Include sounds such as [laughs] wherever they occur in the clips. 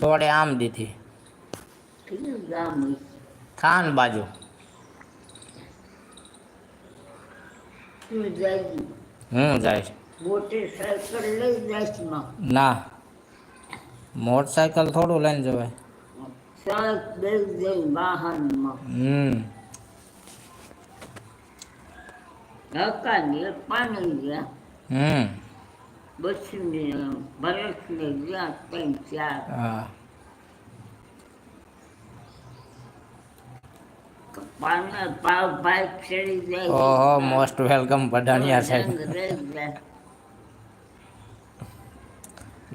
સોડે આમ દીધી. ખાન બાજુ. હું જાય ના. મોટરસાયકલ થોડું લઈને જવાય. હમ. હમ. બસને ભરતને ગયા ત્રણ ચાર હા પાના પાવ ભાઈ ચડી જાય ઓહો મોસ્ટ વેલકમ પઢાણિયા સાહેબ રંગ રહી જાય.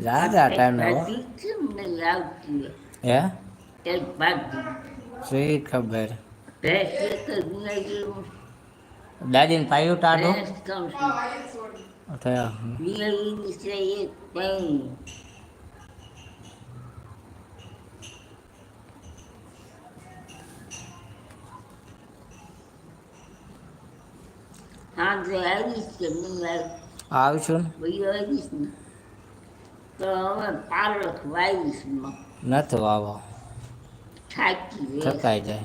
જા જા ટાઈમે હો ભાજી કેમ નહીં આવતી હે એક ભાજી શી ખબર ભેંસ એક જ નિયાળી દાદીને પાયું ટાઢું? થયા. આવીશ નથી વાવો થકાઈ જાય.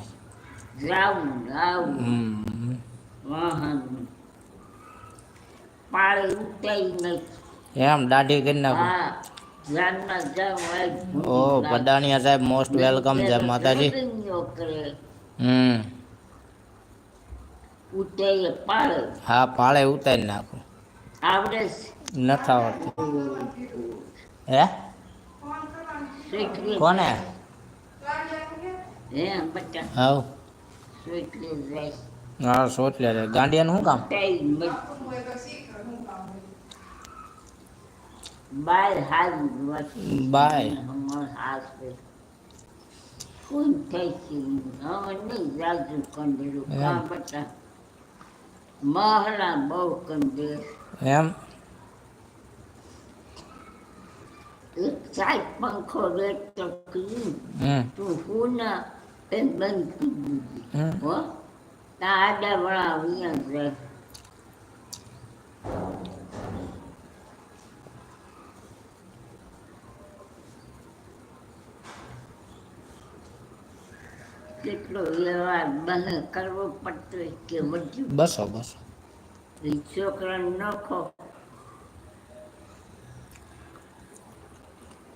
હમ. વાહન પાળે ઉતારી નથી એમ દાઢી કરી નાખું હા જાનમાં જાવ ઓ પડાણિયા સાહેબ મોસ્ટ વેલકમ જય માતાજી કરે હમ ઉતારી પાળે હા પાળે ઉતારી નાખું આવડે નથી આવડતું હે શીખવી કોને હે બટા હાવ શીખવી જાય હા સોટલે રે ગાંડિયાનું શું કામ ઉતારી નથી બાય હારી વાત બાય હમણાં હાથે ખૂન થઈ છે હવે નહીં રાજુ કંડેલું એમ. કા બટા મહલા બહુ કંડે એમ એક ચાય પંખો વેચતો કર્યું હમ તું હું ના એ બંધ કરી દીધી હમ હો તા આડા વળા અહીંયા જાય કેટલો વ્યવહાર બને કરવો પડતો હોય કે વધુ બસો બસો એ છોકરાને નખો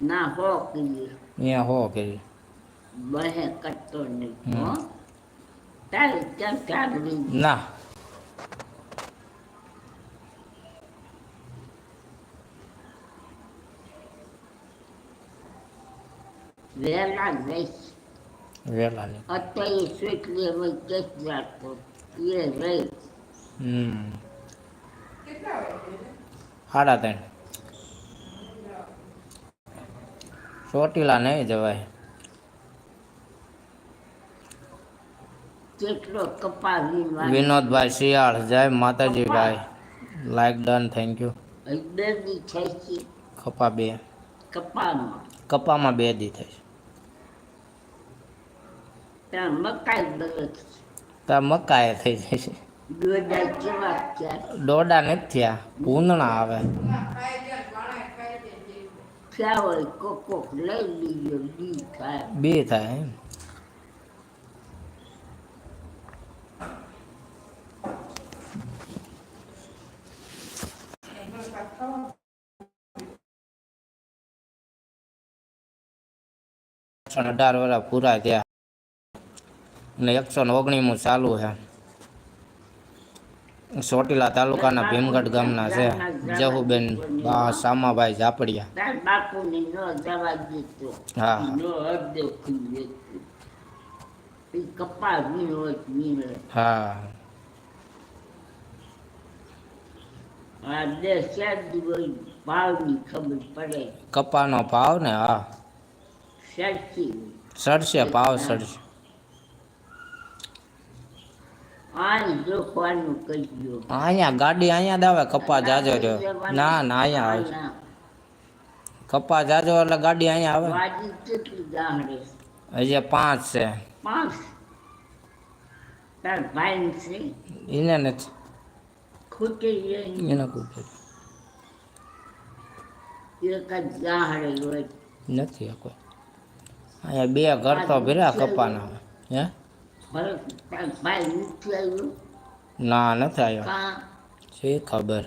ના હો કહીએ અહીંયા હો કરી બહે કરતો નહીં હમ. હો તારે ક્યાં ચાલવી ના. વહેલા જઈશ વેલા અત્યારે સ્વીટલી હવે કેસ રાખતો એ રહી હમ. સાડા ત્રણ. ચોટીલા નહીં જવાય. વિનોદભાઈ શિયાળ. જય માતાજી ભાઈ લાઈક ડન થેન્ક યુ કપા બે. કપામાં. કપામાં બે દી થઈ ત્યાં મકાઈ બગત તા મકાએ થઈ જાય છે. દોડા નથી થયા. ભૂંદણા આવે. બે થાય એમ એકસો ને અઢાર વર્ષ પૂરા થયા અને એકસો ને ઓગણીમું ચાલુ છે. ચોટીલા તાલુકાના ભીમગઢ ગામના છે. જહુબેન બા સામાભાઈ ઝાપડિયા. તાર બાપુને ન જવા દીધો હા. ન અડધો ખુલ્લે એ કપા વીણો વીણે હા. આ બે ચાર દિવસ ભાવની ખબર પડે. કપાનો ભાવ ને હા. સરખી સડશે. પાવ સડશે. અહીંયા ગાડી અહીંયા દાવે કપા જાજો રહ્યો ના ના અહીંયા કપા જાજો એટલે ગાડી અહીંયા આવે. હજી પાંચ છે. એને નથી ખૂટી એને હોય. નથી કોઈ અહીંયા બે ઘર તો ભર્યા કપાના હે? ના, નથી આવ્યો. છે ખબર?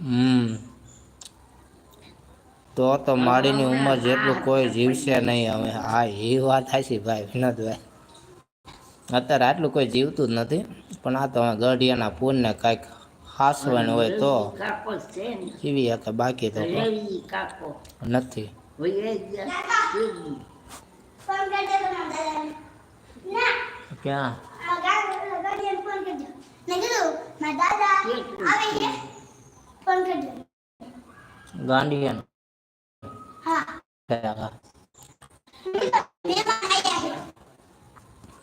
હમ. તો તો મારીની ઉંમર જેટલું કોઈ જીવશે નહીં હવે. હા, એ વાત છે ભાઈ, વિનોદભાઈ. અત્યારે આટલું કોઈ જીવતું જ નથી, પણ આ તો ગઢિયાના પૂરને કાંઈક હાસવાનું હોય તો. કેવી શકે બાકી તો નથી. ક્યાં? ગાંડિયન. ગાડીને ફોન કરજો. મેં કીધું, મારા દાદા આવે છે. ફોન કરજો. ગાંડિયન હા. કયા મહેમાન આવ્યા છે.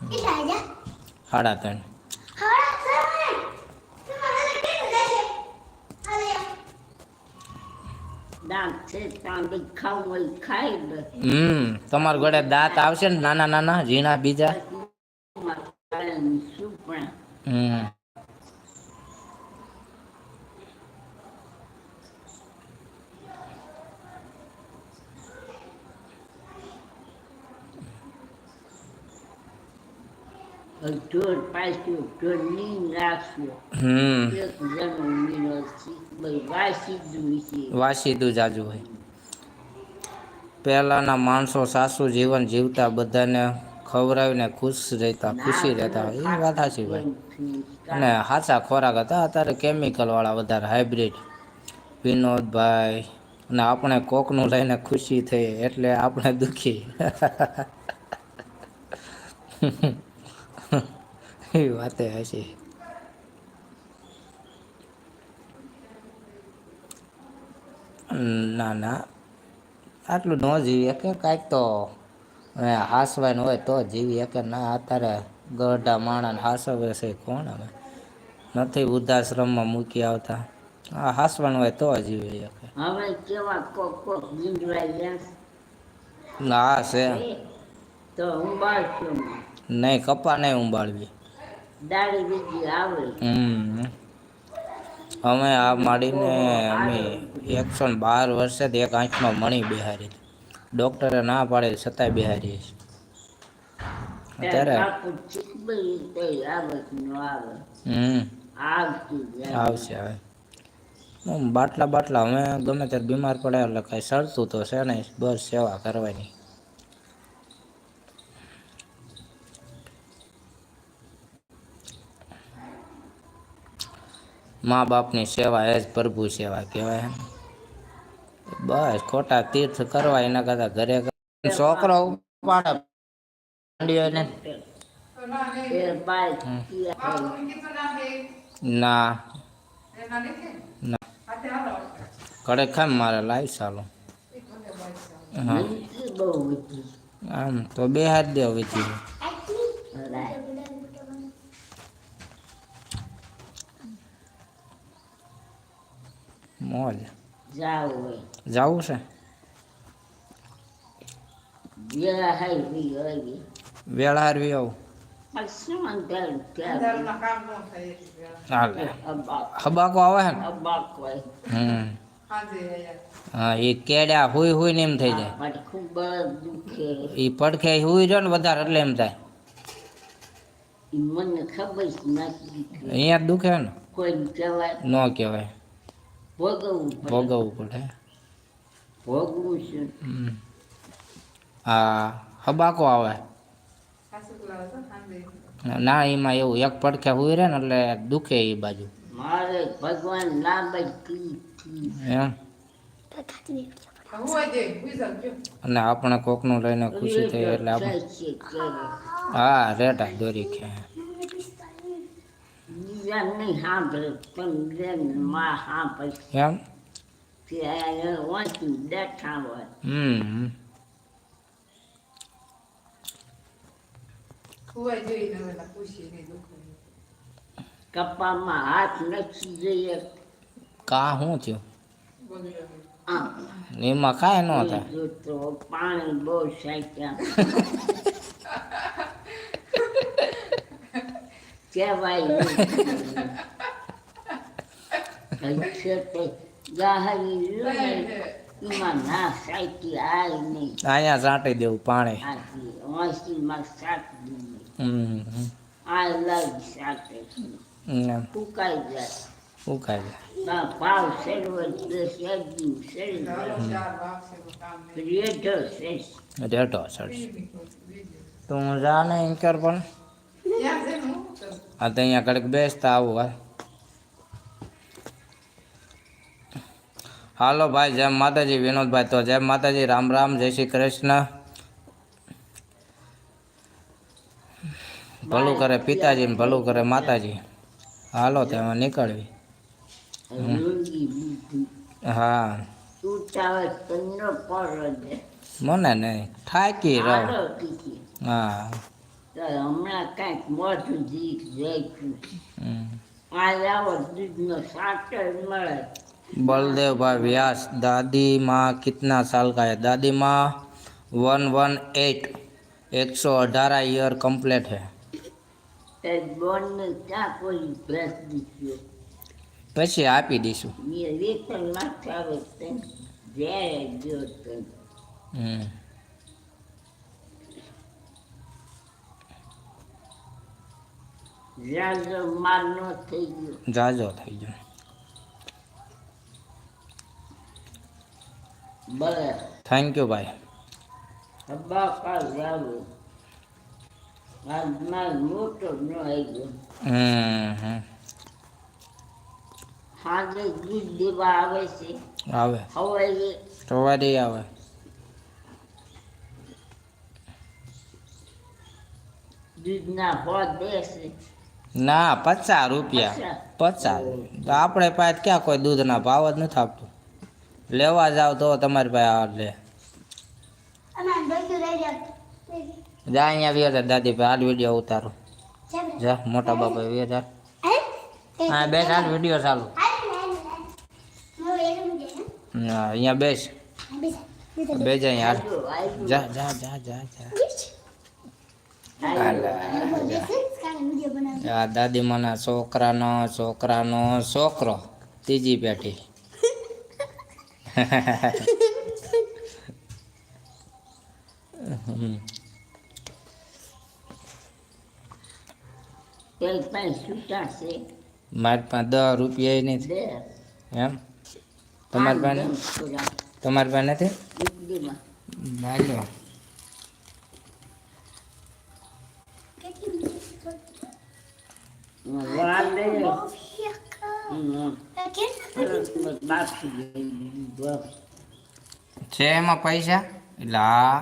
કેટલા આવ્યા? સાડા ત્રણ હવડા સવારે. તમારા દાદા કેટલું રહેશે? હાલે. દાંત છે ત્યાં કંઈક ખાવું હોય ખાઈ લે હમ તમારા ઘોડે દાંત આવશે ને નાના નાના ઝીણા બીજા? હમ. ઢોર નીંદ રાખશું હમ વાસીદું જાજુ હોય પહેલાના માણસો સાસુ જીવન જીવતા બધાને ખવડાવીને ખુશ રહેતા ખુશી રહેતા એ વાત સાચી ભાઈ અને સાચા ખોરાક હતા અત્યારે કેમિકલવાળા વધારે હાઇબ્રિડ વિનોદભાઈ અને આપણે કોકનું લઈને ખુશી થઈ એટલે આપણે દુખી એ વાતે હશે. ના ના. આટલું ન જીવીએ કે કાંઈક તો હવે હોય તો જીવીએ કે ના અત્યારે ગરડા માણસ હાસવે છે કોણ અમે નથી વૃદ્ધાશ્રમમાં મૂકી આવતા. આ હાસવાનું હોય તો જીવી શકે. હવે કેવા કોક કોક જીવડાઈ ના છે. તો ઉંબાળ નહીં કપા નહીં ઉંબાળવી. દાડી બીજી આવે. અમે આ માડીને અમે એકસો ને બાર વર્ષે એક આંખમાં મણી બિહારી. ડૉક્ટરે ના પાડે છતાંય બિહારી અત્યારે હમ. આવશે હવે. બાટલા બાટલા અમે ગમે ત્યારે બીમાર પડે એટલે કાંઈ સડતું તો છે નહીં બસ સેવા કરવાની. મા બાપની સેવા એ જ પ્રભુ સેવા કહેવાય બસ ખોટા તીર્થ કરવા એના કરતા ઘરે છોકરો ના. ના. કડે ખામ મારે લાવી ચાલો? હા. આમ તો બે હાથ દેવ વિધિ મોજ જાવું જાવું છે? વેળા હારવી આવું. હબાકો આવે હમ. હા એ કેડ્યા હુઈ હુઈ ને એમ થઈ જાય. એ પડખે હુઈ રહ્યો ને વધારે એટલે એમ થાય. ઈ મને ખબર નથી. અહીંયા દુખે ને? કોઈ કહેવાય ન કહેવાય. ભોગવવું પડે. ભોગવવું પડે. ભોગવું છે. હા હબાકો આવે. ના એમાં એવું એક પડખે હોય રે ને એટલે દુખે એ બાજુ. મારે ભગવાન અને આપણે કોકનું લઈને ખુશી થઈ એટલે આપણે હા રેટા દોરી ખે બીજા નહીં સાંભળે પણ બેનમાં સાંભળે. એમ? ત્યાં વાંચી બેઠા હોય. હમ. કપામાં હાથ નથી જઈએ. કા શું થયું? એમાં કાંઈ ન થાય. તો પાણી બહુ સાચ્યા [laughs] કહેવાય [laughs] અહીંયા સાંટી દેવું પાણી. ફૂકાઈ જાય. ઉકાય ના ભાવ સેરવે તે સેજ્યું સેરવે. રેઢો સેજ રેટો સર તું જા ને ઇન્કર પણ. આ તો અહીંયા કડક બેસતા આવું હોય. હાલો ભાઈ જય માતાજી વિનોદભાઈ તો જય માતાજી રામ રામ જય શ્રી કૃષ્ણ. ભલું કરે પિતાજી ને ભલું કરે માતાજી. હાલો તેમાં નીકળવી. હા. મને નહીં. થાકી રહો. હા. હમણાં કાંઈક મોઢું જીક જઈશું હમ. આ લાવો દૂધનો સાટર મળે बलदेव भाई व्यास दादी माँ कितना साल का है दादी माँ वन वन एट एक सौ अठारह ईयर कंप्लीट है તે બોનને ક્યાં કોઈ ભેસ દીધો પછી આપી દઈશું એ વેતન માથે આવે તે જ્યારે ગયો તે હમ. જાજો થઈ ગયો. ભલે થેન્ક યુ ભાઈ. આવી ગયો. હમ હમ. હાજે દૂધ દેવા આવે છે. હવે સવારે આવે. દૂધના હોદ દેશે ના પચાસ રૂપિયા. પચાસ. આપણે પાસે ક્યાં કોઈ દૂધના ભાવ જ નથી આપતું. લેવા જાવ તો તમારી પાસે લે. જા અહીંયા વ્યો દાદી ભાઈ હાલ વીડિયો ઉતારો. જા મોટા બાપા વ્યો હજાર. હા બેસ હાલ વીડિયો ચાલુ. ના અહીંયા બેસ. બે જા અહીંયા હાલ. જો જા જા જા જા. જા હાલ, આ દાદીમાના છોકરાનો છોકરાનો છોકરો ત્રીજી પેઢી. મારી પાસે દસ રૂપિયા નથી. એમ? તમારી પાસે તમારી પાસે નથી? હાલો છે એમાં પૈસા? એટલે હા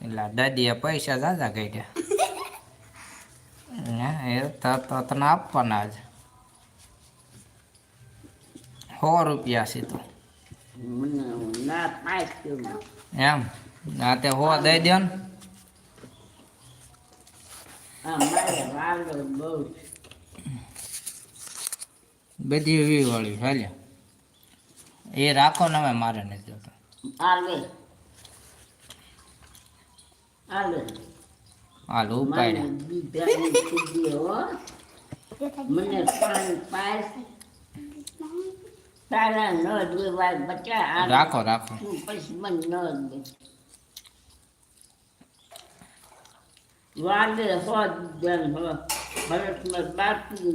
એટલે દાદીએ પૈસા દાદા કાઢ્યા હે, એ તો તને આપવાના જ. સો રૂપિયા છે તો. એમ આ તે હો દઈ દો ને બધી એવી વાળી હાલ્યા એ રાખો ને હવે મારે નથી જોતો હાલ હો. મને પાસ. તારા ન રાખો રાખો. પછી મને ન દે. વાલે હો દીધા ને હો. ભરતમાં બાકી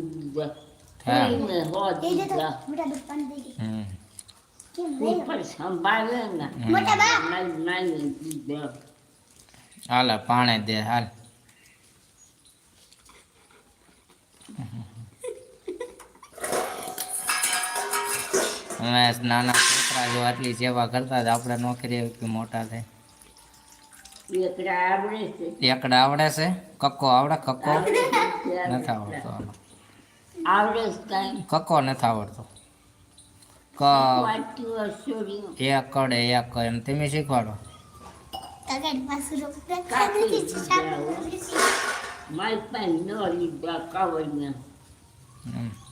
હાલ પાણી દે હાલ અમે નાના છોકરા જો આટલી સેવા કરતા જ આપણે નોકરી કે મોટા થાય એકડા આવડે છે. એકડા આવડે છે? કક્કો આવડે? કક્કો? નથી આવડતો. આવડે છે કક્કો નથી આવડતો. ક અસોર્યું એક એમ. તમે શીખવાડો. મારી પાસે ન લીધા કાવડના એમ.